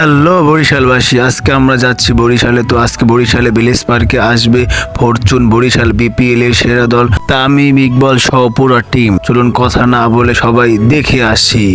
Hello বরিশালবাসী, আজকে আমরা যাচ্ছি বরিশালে। তো আজকে বরিশালে ভিলেজ পার্কে আসবে ফরচুন বরিশাল বিপিএল এর সেরা দল তামিম ইকবল সহ পুরো টিম। চলুন কথা না বলে সবাই দেখে আসি।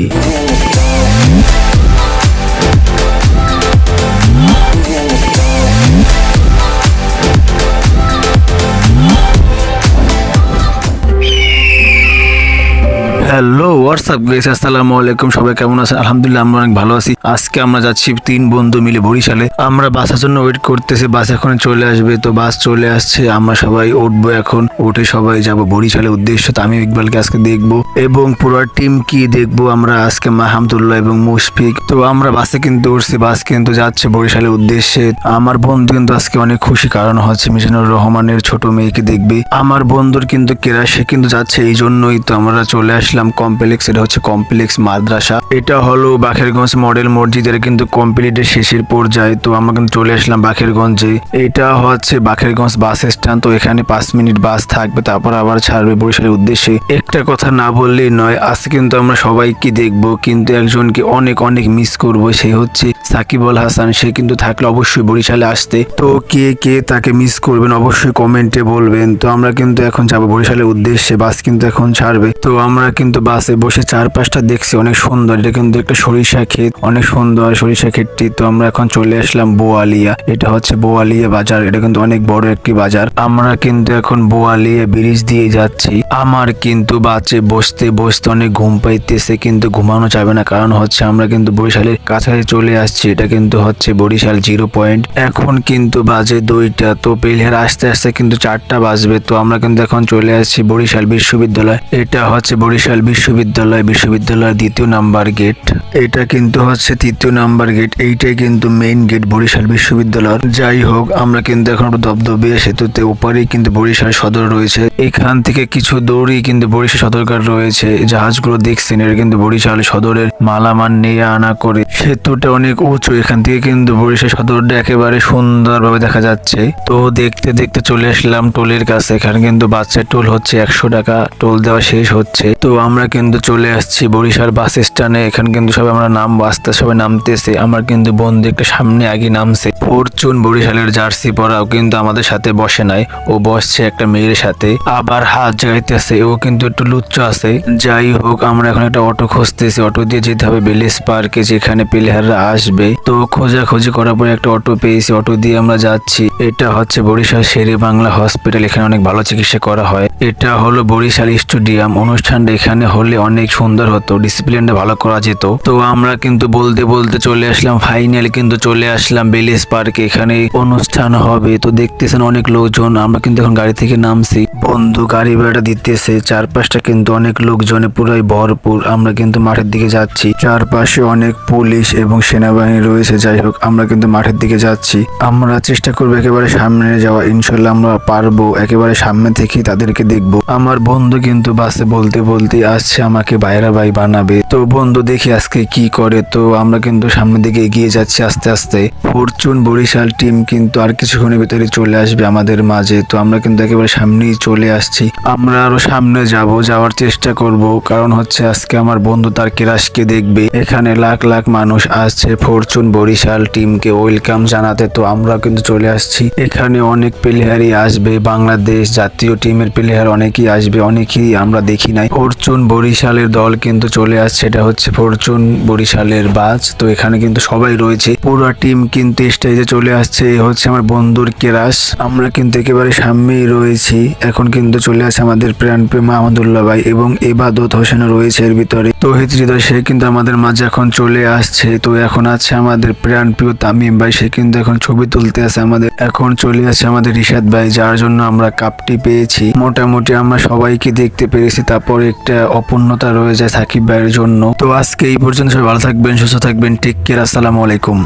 হ্যালো হোয়াটসঅ্যাপ গাইস আসসালামু আলাইকুম, সবাই কেমন আছেন? আলহামদুলিল্লাহ আমরা অনেক ভালো আছি। আজকে আমরা যাচ্ছি তিন বন্ধু মিলে বরিশালে। আমরা বাসের জন্য ওয়েট করতেছি, বাস এখন চলে আসবে। তো বাস চলে আসছে, আমরা সবাই উঠবো এখন। উঠে সবাই যাব বরিশালের উদ্দেশ্য। তো আমি ইকবালকে আজকে দেখব এবং পুরো টিম কি দেখব আমরা আজকে মাহমুদুল্লাহ এবং মুশফিক। তো আমরা বাসে কিন্তু উঠছি, বাস কিন্তু যাচ্ছে বরিশালের উদ্দেশ্যে। আমার বন্ধু কিন্তু আজকে অনেক খুশি, কারণ হচ্ছে মিজানুর রহমানের ছোট মেয়েকে দেখবে। আমার বন্ধুর কিন্তু কেরা সে কিন্তু যাচ্ছে এই জন্যই। তো আমরা চলে আসলাম। কমপ্লেক্স এটা হচ্ছে কমপ্লেক্স মাদ্রাসা। এটা হলো বাখেরগঞ্জ মডেল মসজিদের কিন্তু কমপ্লিটের শেষের পর্যায়ে। তো আমরা কিন্তু চলে আসলাম বাখেরগঞ্জে। এটা হচ্ছে বাখেরগঞ্জ বাস স্ট্যান্ড তো এখানে পাঁচ মিনিট বাস থাকবে, তারপর আবার ছাড়বে বরিশালের উদ্দেশ্যে। একটা কথা না বললেই নয়, আজকে কিন্তু আমরা সবাইকে দেখব, কিন্তু একজনকে অনেক অনেক মিস করব, সে হচ্ছে সাকিব আল হাসান। সে কিন্তু থাকলে অবশ্যই বরিশালে আসতে। তো কে কে তাকে মিস করবেন অবশ্যই কমেন্টে বলবেন। তো আমরা কিন্তু এখন যাব বরিশালের উদ্দেশ্যে, বাস কিন্তু এখন ছাড়বে। তো আমরা কিন্তু বাসে বসে চারপাশটা দেখছি অনেক সুন্দর। এটা কিন্তু একটা সরিষা ক্ষেত, অনেক সুন্দর সরিষা ক্ষেতটি। তো আমরা এখন চলে আসলাম বোয়ালিয়া। এটা হচ্ছে বোয়ালিয়া বাজার। এটা কিন্তু অনেক বড় একটি বাজার। আমরা কিন্তু এখন বোয়ালিয়া ব্রিজ দিয়ে যাচ্ছি। আমার কিন্তু বাসে বসতে বসতে অনেক ঘুম পাইতেছে, কিন্তু ঘুমানো যাবে না। কারণ হচ্ছে আমরা কিন্তু বরিশালের কাছাকাছি চলে আসছি। এটা কিন্তু হচ্ছে বরিশাল জিরো পয়েন্ট। এখন কিন্তু বাজে দুইটা। তো পেলিহার আস্তে আস্তে কিন্তু চারটা বাজবে। তো আমরা কিন্তু এখন চলে আসছি বরিশাল বিশ্ববিদ্যালয়। এটা হচ্ছে বরিশাল বিশ্ববিদ্যালয়, বিশ্ববিদ্যালয়ের দ্বিতীয় নাম্বার গেট। এটা কিন্তু হচ্ছে তৃতীয় নাম্বার গেট। এইটাই কিন্তু মেইন গেট বরিশাল বিশ্ববিদ্যালয়ের। যাই হোক, আমরা কিন্তু এখন একটু দবদবিয়া সেতুতে। ওপারেই কিন্তু বরিশাল সদর রয়েছে। এখান থেকে কিছু দৌড়ই কিন্তু বরিশাল সদরকার রয়েছে। জাহাজগুলো দেখছেন এটা কিন্তু বরিশাল সদরের মালামাল নিয়ে আনা করে। সেতুটা অনেক উঁচু। এখান থেকে কিন্তু বরিশাল সদরটা একেবারে সুন্দরভাবে দেখা যাচ্ছে। তো দেখতে দেখতে চলে আসলাম টোলের কাছে। এখানে কিন্তু বাচ্চার টোল হচ্ছে একশো টাকা। টোল দেওয়া শেষ হচ্ছে। তো আমরা কিন্তু চলে আসছি বরিশাল বাস স্ট্যান্ডে। এখানে কিন্তু সবাই আমরা নাম আস্তে সবাই নামতেছে। আমার কিন্তু বন্ধু একটা সামনে আগে নামছে। ফরচুন বরিশালের জার্সি পরাও কিন্তু আমাদের সাথে বসে নাই। ও বসছে একটা মেয়ের সাথে। আবার হাত জাগাইতেছে, ও কিন্তু একটু লুচ্চ আছে। যাই হোক, আমরা এখন একটা অটো খুঁজতেছি। অটো দিয়ে যেতে হবে বেলিস পার্কে, যেখানে প্লেয়াররা আসবে। তো খোঁজাখুঁজি করার পরে একটা অটো পেয়েছি। অটো দিয়ে আমরা যাচ্ছি। এটা হচ্ছে বরিশাল শেরে বাংলা হসপিটাল। এখানে অনেক ভালো চিকিৎসা করা হয়। এটা হলো বরিশাল স্টেডিয়াম। অনুষ্ঠানটা এখানে হলে অনেক সুন্দর হতো ডিসিপ্লিনটা ভালো করা যেত। তো আমরা কিন্তু বলতে বলতে চলে আসলাম ফাইনালি কিন্তু চলে আসলাম বেলিস পার্কে এখানে অনুষ্ঠান হবে, তো দেখতেছেন অনেক লোকজন, আমরা কিন্তু এখন গাড়ি থেকে নামছি। বন্ধু গাড়ি ভাড়া দিতেছে, চারপাশটা কিন্তু অনেক লোকজনে পুরাই ভরপুর। আমরা কিন্তু মাঠের দিকে যাচ্ছি। চারপাশে অনেক পুলিশ এবং সেনাবাহিনী রয়েছে, যাই হোক, আমরা কিন্তু মাঠের দিকে যাচ্ছি। আমরা চেষ্টা করব একেবারে সামনে যাওয়া ইনশাল্লাহ আমরা পারব। একেবারে সামনে থেকেই তাদেরকে দেখব। আমার বন্ধু কিন্তু বাসে বলতে বলতে আসছে, আমাকে বাইরা ভাই বানাবে। তো বন্ধু, দেখি আজকে কি করে। তো আমরা কিন্তু সামনের দিকে এগিয়ে যাচ্ছি আস্তে আস্তে। ফরচুন বরিশাল টিম কিন্তু আর কিছুক্ষণের ভিতরে চলে আসবে আমাদের মাঝে। তো আমরা কিন্তু একেবারে সামনেই চলে আসছি। আমরা আরও সামনে যাব, যাওয়ার চেষ্টা করব। কারণ হচ্ছে আজকে আমার বন্ধু তার কেরাসকে দেখবে। এখানে লাখ লাখ মানুষ আসছে ফরচুন বরিশাল টিমকে। ওয়েলকাম জানাতে তো আমরা কিন্তু চলে আসছি। এখানে অনেক প্লেয়ারই আসবে। বাংলাদেশ জাতীয় টিমের প্লেয়ার অনেকেই আসবে, অনেকেই আমরা দেখি নাই। ফরচুন বরিশালের দল কিন্তু চলে আসছে, এটা হচ্ছে ফরচুন বরিশালের বাস তো এখানে কিন্তু সবাই রয়েছে। পুরো টিম কিন্তু স্টেজে চলে আসছে। এ হচ্ছে আমার বন্ধুর কেরাস। আমরা কিন্তু একেবারে সামনেই রয়েছি। এখন কিন্তু চলে আসছে আমাদের প্রাণ প্রেমা আহমদুল্লাহ ভাই এবং এবাদত হোসেনও রয়েছে এর ভিতরে। তো হৃদয়, সে কিন্তু আমাদের মাঝে এখন চলে আসছে। তো এখন আছে আমাদের প্রাণ প্রিয় তামিম ভাই, সে কিন্তু এখন ছবি তুলতে আছে আমাদের, এখন চলে আসছে আমাদের রিশাদ ভাই, যার জন্য আমরা কাপটি পেয়েছি। মোটামুটি আমরা সবাইকে দেখতে পেরেছি, তারপর একটা অপূর্ণতা রয়ে যায় সাকিব ভাইয়ের জন্য। তো আজকে এই পর্যন্ত সবাই ভালো থাকবেন, সুস্থ থাকবেন টেক কেয়ার আসসালামু আলাইকুম।